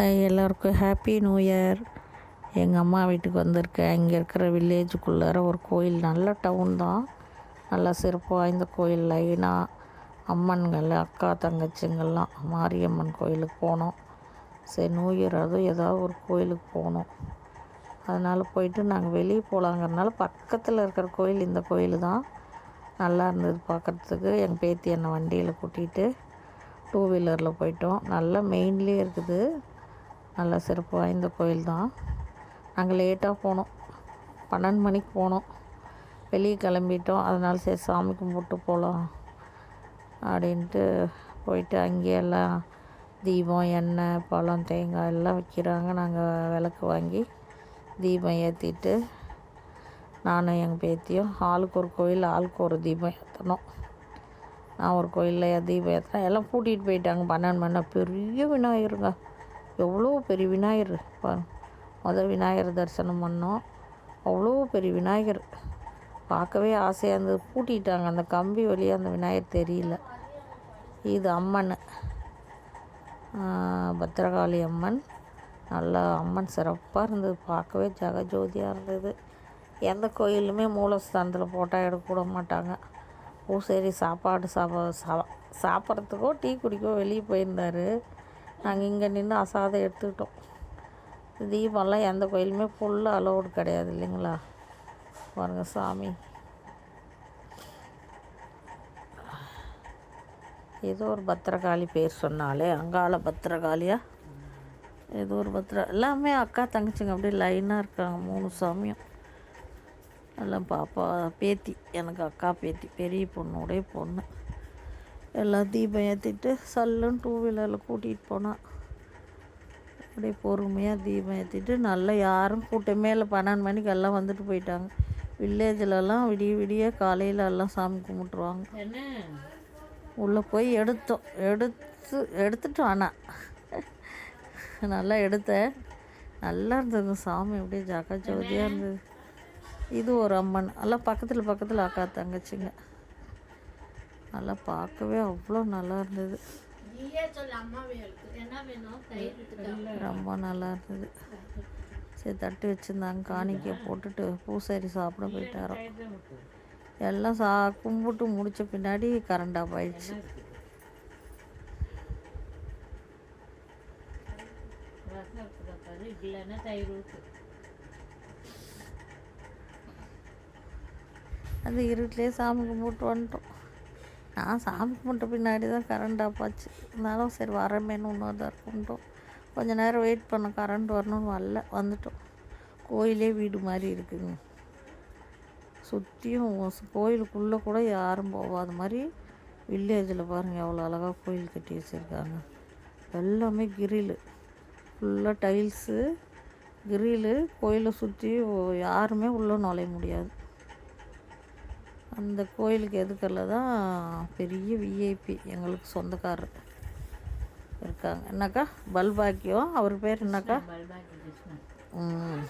Hi எல்லாருக்கும் happy new year எங்கள் அம்மா வீட்டுக்கு வந்திருக்கேன். இங்கே இருக்கிற வில்லேஜுக்குள்ளார ஒரு கோயில். நல்ல டவுன் தான். நல்லா சிறப்பு வாய்ந்த கோயில். லைனாக அம்மன்கள் அக்கா தங்கச்சிங்கள்லாம் மாரியம்மன் கோயிலுக்கு போனோம். சரி நியூ இயர் அதுவும் ஏதாவது ஒரு கோயிலுக்கு போகணும் அதனால் போயிட்டு நாங்கள் வெளியே போகலாங்கிறனால பக்கத்தில் இருக்கிற கோயில் இந்த கோயில் தான். நல்லா இருந்தது பார்க்குறதுக்கு எங்கள் பேத்தி என்னை வண்டியில் கூட்டிகிட்டு டூ வீலரில் போயிட்டோம். நல்லா மெயின்லேயே இருக்குது. நல்ல சிறப்பு வாய்ந்த கோயில் தான். நாங்கள் லேட்டாக போனோம். பன்னெண்டு மணிக்கு போனோம். வெளியே கிளம்பிட்டோம். அதனால் சரி சாமி கும்பிட்டு போகலாம் அப்படின்ட்டு போயிட்டு அங்கேயே எல்லாம் தீபம் எண்ணெய் பழம் தேங்காய் எல்லாம் வைக்கிறாங்க. நாங்கள் விளக்கு வாங்கி தீபம் ஏற்றிட்டு நானும் எங்கள் பேத்தியும் ஆளுக்கு ஒரு கோயில் ஆளுக்கு ஒரு தீபம் ஏற்றணும் நான் ஒரு கோயிலில் தீபம் ஏற்றினேன் எல்லாம் கூட்டிகிட்டு போயிட்டாங்க. பன்னெண்டு மணி பெரிய விநாயகருங்க. எவ்வளோ பெரிய விநாயகர் பாருங்க. முதல் விநாயகர் தரிசனம் பண்ணோம். அவ்வளோ பெரிய விநாயகர். பார்க்கவே ஆசையாக இருந்தது. பூட்டிட்டாங்க. அந்த கம்பி வழியாக அந்த விநாயகர் தெரியல. இது அம்மன். பத்திரகாளி அம்மன். நல்லா அம்மன் சிறப்பாக இருந்தது. பார்க்கவே ஜெகஜோதியாக இருந்தது. எந்த கோயிலுமே மூலஸ்தானத்தில் போட்டால் எடுக்க மாட்டாங்க. பூசேரி சாப்பாடு சாப்பா சா சாப்பிட்றதுக்கோ டீ குடிக்கோ வெளியே போயிருந்தார். நாங்கள் இங்கே நின்று அசாதம் எடுத்துக்கிட்டோம். தீபம்லாம் எந்த கோயிலுமே ஃபுல்லாக அலோடு கிடையாது இல்லைங்களா? பாருங்க சாமி. ஏதோ ஒரு பத்திரகாளி பேர் சொன்னாலே அங்காள பத்திரகாளியா? ஏதோ ஒரு பத்திர எல்லாமே அக்கா தங்கச்சிங்க அப்படியே லைனாக இருக்காங்க மூணு சாமியும். எல்லாம் பாப்பா பேத்தி எனக்கு அக்கா பேத்தி பெரிய பொண்ணுடைய பொண்ணு. எல்லாம் தீபம் ஏற்றிட்டு சல்லுன்னு டூ வீலரில் கூட்டிகிட்டு போனான் அப்படியே பொறுமையாக தீபம் ஏற்றிட்டு நல்லா யாரும் கூட்டமே இல்லை. பன்னெண்டு மணிக்கு எல்லாம் வந்துட்டு போயிட்டாங்க. வில்லேஜிலலாம் விடிய விடிய காலையில் எல்லாம் சாமி கும்பிட்ருவாங்க உள்ளே போய் எடுத்தோம். எடுத்து எடுத்துட்டோம் ஆனால் நல்லா எடுத்தேன் நல்லா இருந்தது சாமி. அப்படியே ஜாக்கா ஜோதியாக இருந்தது. இது ஒரு அம்மன். எல்லாம் பக்கத்தில் பக்கத்தில் அக்கா தங்கச்சிங்க. நல்லா பார்க்கவே அவ்வளோ நல்லா இருந்தது. ரொம்ப நல்லா இருந்தது. சரி தட்டு வச்சுருந்தாங்க. காணிக்கை போட்டுட்டு பூசாரி சாப்பிட போயிட்டாரோம் எல்லாம் சா கும்பிட்டு முடிச்ச பின்னாடி கரண்ட் ஆஃப் ஆயிடுச்சு அந்த இருட்டிலே சாமி கும்பிட்டு வந்துட்டோம். நான் சாமி கும்பிட்ட பின்னாடி தான் கரண்ட் ஆஃப் ஆச்சு இருந்தாலும் சரி வரமேன்னு இன்னொரு தான் இருக்குன்ட்டோம் கொஞ்சம் நேரம் வெயிட் பண்ணோம் கரண்ட் வரணும்னு வரல வந்துட்டோம். கோயிலே வீடு மாதிரி இருக்குதுங்க சுற்றியும் கோயிலுக்குள்ளே கூட யாரும் போகாத மாதிரி வில்லேஜில் பாருங்கள் எவ்வளோ அழகாக கோயில் கட்டி வச்சுருக்காங்க. எல்லாமே கிரில் ஃபுல்லாக டைல்ஸு கிரில் கோயிலை சுற்றி யாருமே உள்ளே நுழைய முடியாது. அந்த கோயிலுக்கு எதுக்கல்ல தான் பெரிய விஐபி எங்களுக்கு சொந்தக்காரர் இருக்காங்க. என்னக்கா? பல்பாக்கியம் அவர் பேர் என்னக்கா? ம்.